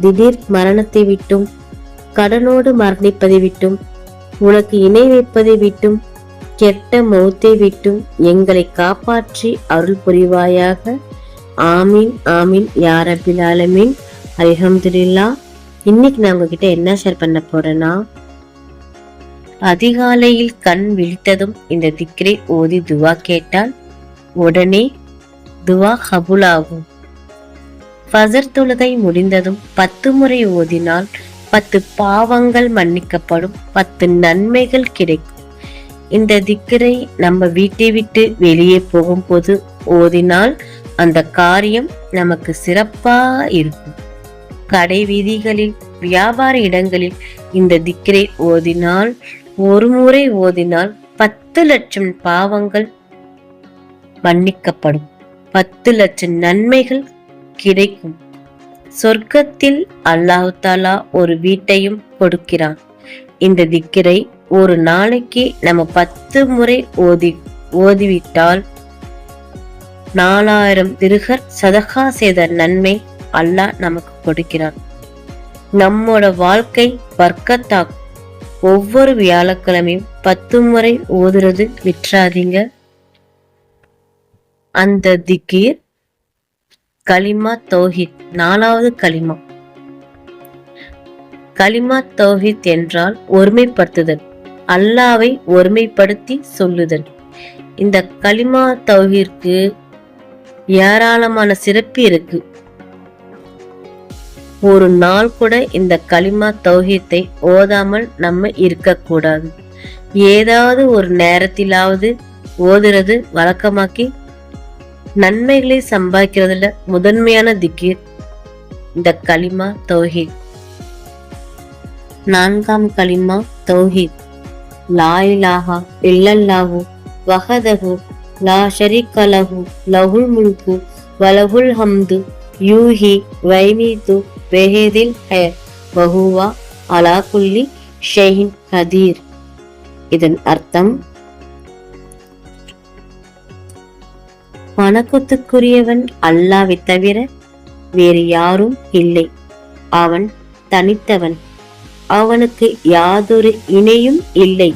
திடீர் மரணத்தை விட்டும் கடனோடு மரணிப்பதை விட்டும் உனக்கு இணை வைப்பதை விட்டும் கெட்ட மௌத்தை விட்டும் எங்களை காப்பாற்றி அருள் புரிவாயாக. ஆமீன் ஆமீன். யா ஆலமீன்? அல்ஹம்துலில்லா. இன்னைக்கு நான் உங்ககிட்ட என்ன ஷேர் பண்ண போறேன்னா அதிகாலையில் கண் விழித்ததும் இந்த திக்ரை ஓதி துவா கேட்டால் உடனே துவா கபூலாகும். ஃபஜர் தொழுகை முடிந்ததும் பத்து முறை ஓதினால் பத்து பாவங்கள் மன்னிக்கப்படும் பத்து நன்மைகள் கிடைக்கும். இந்த திக்கரை நம்ம வீட்டை விட்டு வெளியே போகும்போது ஓதினால் அந்த காரியம் நமக்கு சிறப்பா இருக்கும். கடை வீதிகளில் வியாபார இடங்களில் இந்த திக்கரை ஓதினால் ஒரு முறை ஓதினால் பத்து லட்சம் பாவங்கள் மன்னிக்கப்படும். பத்து லட்சம் நன்மைகள் கிடைக்கும். சொர்க்கத்தில் அல்லாஹாலா ஒரு வீட்டையும் கொடுக்கிறான். இந்த திக்கிரை ஒரு நாளைக்கு நம்ம பத்து முறை ஓதி ஓதிவிட்டால் நாலாயிரம் திருகர் சதகா செய்த நன்மை அல்லாஹ் நமக்கு கொடுக்கிறான். நம்மோட வாழ்க்கை வர்க்கத்தாக்கும் ஒவ்வொரு வியாழக்கிழமையும் பத்து முறை ஓதுறது விட்டுறாதீங்க. அந்த திக்கீர் கலிமா தௌஹித் நாலாவது கலிமா கலிமா தௌஹித் என்றால் ஒருமைப்படுத்துதல் அல்லாவை ஒருமைப்படுத்தி சொல்லுதல். இந்த கலிமா தௌஹிற்கு ஏராளமான சிறப்பு இருக்கு. ஒரு நாள் கூட இந்த கலிமா தௌஹித்தை ஓதாமல் நம்ம இருக்கக்கூடாது. ஏதாவது ஒரு நேரத்திலாவது ஓதுறது வழக்கமாக்கி நன்மைகளை சம்பாதிக்கிறதுல முதன்மையான திக்கீர் இந்த கலிமா தௌஹீத். நான்காம் கலிமா தௌஹீத். லா இலாஹா இல்லல்லாஹு வஹதஹு லா ஷரீக்க லஹு லஹுல் முல்கு வலஹுல் ஹம்து யூஹி வைமீது வெஹேதில் ஹய வஹுவா அலா குல்லி ஷெஹின் கதீர் இதன் அர்த்தம் வணக்கத்துக்குரியவன் அல்லாவை தவிர வேறு யாரும் இல்லை. அவன் தனித்தவன். அவனுக்கு யாதொரு இணையும் இல்லை.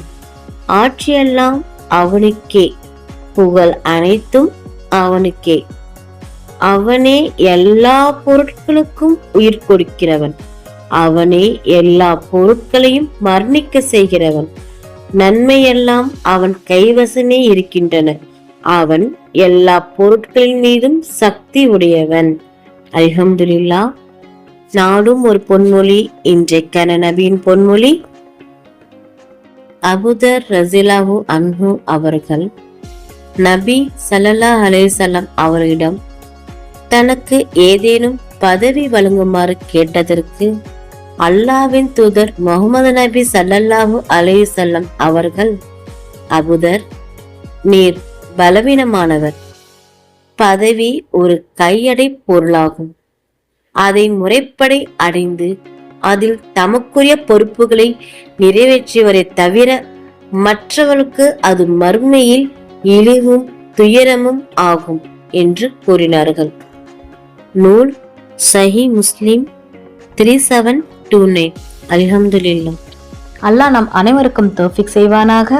ஆட்சியெல்லாம் அவனுக்கே. புகழ் அனைத்தும் அவனுக்கே. அவனே எல்லா பொருட்களுக்கும் உயிர் கொடுக்கிறவன். அவனே எல்லா பொருட்களையும் மர்ணிக்க செய்கிறவன். நன்மையெல்லாம் அவன் கைவசமே இருக்கின்றன. அவன் எல்லா பொருட்களின் மீதும் சக்தி உடையவன். அல்ஹம்துலில்லா. நாடும் ஒரு பொன்மொழி இன்றைக்கான நபியின் பொன்மொழி. அபுதர் ரசிலாஹு அன்ஹு அவர்கள் நபி சல்லல்லா அலைசல்லாம் அவரிடம் தனக்கு ஏதேனும் பதவி வழங்குமாறு கேட்டதற்கு அல்லாவின் தூதர் முகமது நபி சல்லல்லாஹு அலேசல்லம் அவர்கள் அபுதர் நீர் பலவீனமானவர். பதவி ஒரு கையடை பொருளாகும். அதை முறைப்படை அடைந்து அதில் தமக்குரிய பொறுப்புகளை நிறைவேற்றியவரை தவிர மற்றவர்களுக்கு அது மறுமையில் இழிவும் துயரமும் ஆகும் என்று கூறினார்கள். நூல் சஹி முஸ்லிம் த்ரீ செவன் டூ நைன். அல்ஹம்துலில்லா அல்லாஹ் நம் அனைவருக்கும் தோஃபிக் செய்வானாக.